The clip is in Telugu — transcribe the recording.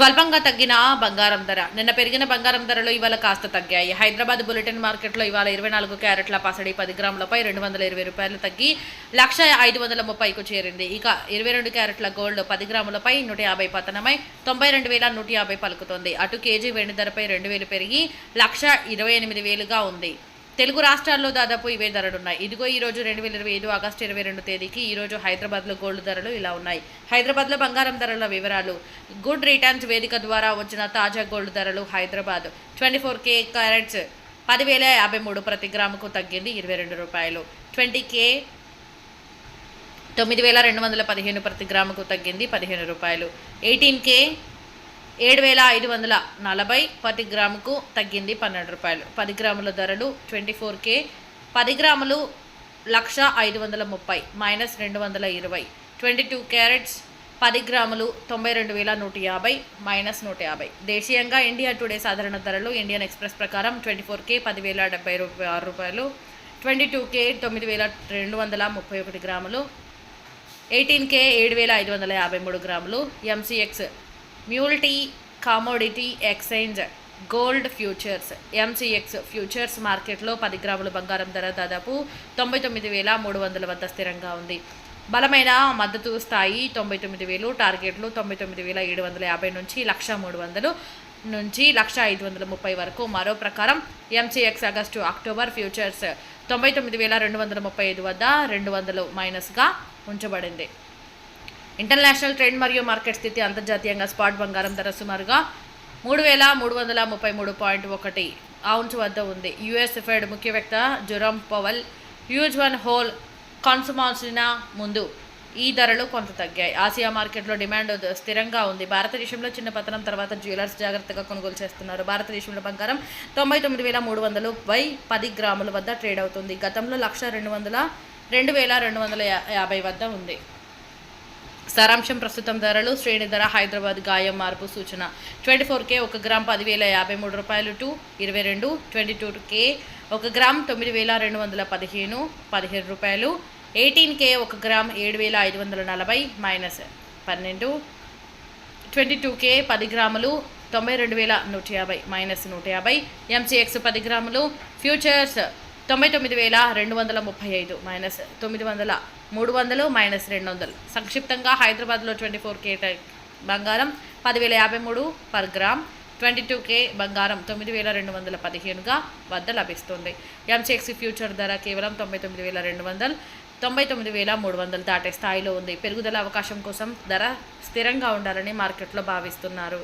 స్వల్పంగా తగ్గిన బంగారం ధర. నిన్న పెరిగిన బంగారం ధరలు ఇవాళ కాస్త తగ్గాయి. హైదరాబాద్ బులెటిన్ మార్కెట్లో ఇవాళ ఇరవై నాలుగు క్యారెట్ల పసడి పది గ్రాములపై రెండు వందల ఇరవై రూపాయలు తగ్గి లక్ష ఐదు వందల ముప్పైకు చేరింది. ఇక ఇరవై రెండు క్యారెట్ల గోల్డ్ పది గ్రాములపై నూట యాభై పతనమై తొంభై రెండు వేల నూట యాభై పలుకుతోంది. అటు కేజీ వెండి ధరపై రెండు వేలు పెరిగి లక్ష ఇరవై ఎనిమిది వేలుగా ఉంది. తెలుగు రాష్ట్రాల్లో దాదాపు ఇవే ధరలున్నాయి ఇదిగో ఈ రోజు రెండు వేల ఇరవై ఐదు ఆగస్టు ఇరవై రెండు తేదీకి ఈరోజు హైదరాబాద్లో గోల్డ్ ధరలు ఇలా ఉన్నాయి. హైదరాబాద్లో బంగారం ధరల వివరాలు. గుడ్ రిటర్న్స్ వేదిక ద్వారా వచ్చిన తాజా గోల్డ్ ధరలు Hyderabad. Twenty four K carats పదివేల యాభై మూడు ప్రతి గ్రాముకు తగ్గింది ఇరవై రెండు రూపాయలు. ట్వంటీ కే తొమ్మిది వేల రెండు వందల పదిహేను ప్రతి గ్రాముకు తగ్గింది పదిహేను రూపాయలు. ఎయిటీన్ కే ఏడు వేల ఐదు వందల నలభై పది గ్రాముకు తగ్గింది పన్నెండు రూపాయలు. పది గ్రాముల ధరలు ట్వంటీ ఫోర్ కే పది గ్రాములు లక్ష ఐదు వందల ముప్పై మైనస్ రెండు వందల ఇరవై. ట్వంటీ టూ క్యారెట్స్ పది గ్రాములు తొంభై రెండు వేల నూట యాభై మైనస్ నూట యాభై. దేశీయంగా ఇండియా టుడే సాధారణ ధరలు ఇండియన్ ఎక్స్ప్రెస్ ప్రకారం ట్వంటీ ఫోర్ కే పదివేల డెబ్బై రూపాయ ఆరు రూపాయలు. ట్వంటీ టూ కే తొమ్మిది వేల రెండు వందల ముప్పై ఒకటి గ్రాములు. ఎయిటీన్ కే ఏడు వేల ఐదు వందల యాభై మూడు గ్రాములు. MCX multi commodity exchange gold futures MCX futures మార్కెట్లో పది గ్రాముల బంగారం ధర దాదాపు తొంభై తొమ్మిది వేల మూడు వందల వద్ద స్థిరంగా ఉంది. బలమైన మద్దతు స్థాయి తొంభై తొమ్మిది వేలు టార్గెట్లు తొంభై తొమ్మిది వేల ఏడు వందల యాభై నుంచి లక్ష మూడు వందలు నుంచి లక్ష ఐదు వందల ముప్పై వరకు. మరో ప్రకారం ఎంసీఎక్స్ ఆగస్టు అక్టోబర్ ఫ్యూచర్స్ తొంభై తొమ్మిది వేల రెండు వందల ముప్పై ఐదు వద్ద రెండు వందలు మైనస్గా ఉంచబడింది. ఇంటర్నేషనల్ ట్రేడ్ మరియు మార్కెట్ స్థితి అంతర్జాతీయంగా స్పాట్ బంగారం ధర సుమారుగా మూడు వేల మూడు వందల ముప్పై మూడు పాయింట్ ఒకటి ఔన్స్ వద్ద ఉంది. యుఎస్ ఫెడ్ ముఖ్యవేత్త జురామ్ పవల్ హ్యూజ్ వన్ హోల్ కాన్సుమాల్సిన ముందు ఈ ధరలు కొంత తగ్గాయి. ఆసియా మార్కెట్లో డిమాండ్ స్థిరంగా ఉంది. భారతదేశంలో చిన్న పతనం తర్వాత జ్యువెలర్స్ జాగ్రత్తగా కొనుగోలు చేస్తున్నారు. భారతదేశంలో బంగారం తొంభై తొమ్మిది వేల మూడు వందలు బై పది గ్రాముల వద్ద ట్రేడ్ అవుతుంది. గతంలో లక్ష రెండు వందల రెండు వేల రెండు వందల యాభై వద్ద ఉంది. సారాంశం ప్రస్తుతం ధరలు శ్రేణి ధర హైదరాబాద్ గాయం మార్పు సూచన. ట్వంటీ ఫోర్ కే ఒక గ్రామ్ పదివేల యాభై మూడు రూపాయలు టు ఇరవై రెండు ట్వంటీ టూ కే ఒక గ్రామ్ తొమ్మిది వేల రెండు వందల పదిహేను పదిహేను రూపాయలు. ఎయిటీన్ కే ఒక గ్రామ్ ఏడు వేల ఐదు వందల నలభై మైనస్ పన్నెండు. ట్వంటీ టూ కే పది గ్రాములు తొంభై రెండు వేల నూట యాభై మైనస్ నూట యాభై. ఎంసీఎక్స్ పది గ్రాములు. ఫ్యూచర్స్ తొంభై తొమ్మిది వేల రెండు వందల ముప్పై ఐదు మైనస్ తొమ్మిది వందల మూడు వందలు మైనస్ రెండు వందలు. సంక్షిప్తంగా హైదరాబాద్లో ట్వంటీ ఫోర్ కే బంగారం పదివేల యాభై మూడు per gram twenty two K బంగారం తొమ్మిది వేల రెండు వందల పదిహేనుగా వద్ద లభిస్తుంది. ఎంసెక్స్ ఫ్యూచర్ ధర కేవలం తొంభై తొమ్మిది వేల రెండు వందలు తొంభై తొమ్మిది వేల మూడు వందలు దాటే స్థాయిలో ఉంది. పెరుగుదల అవకాశం కోసం ధర స్థిరంగా ఉండాలని మార్కెట్లో భావిస్తున్నారు.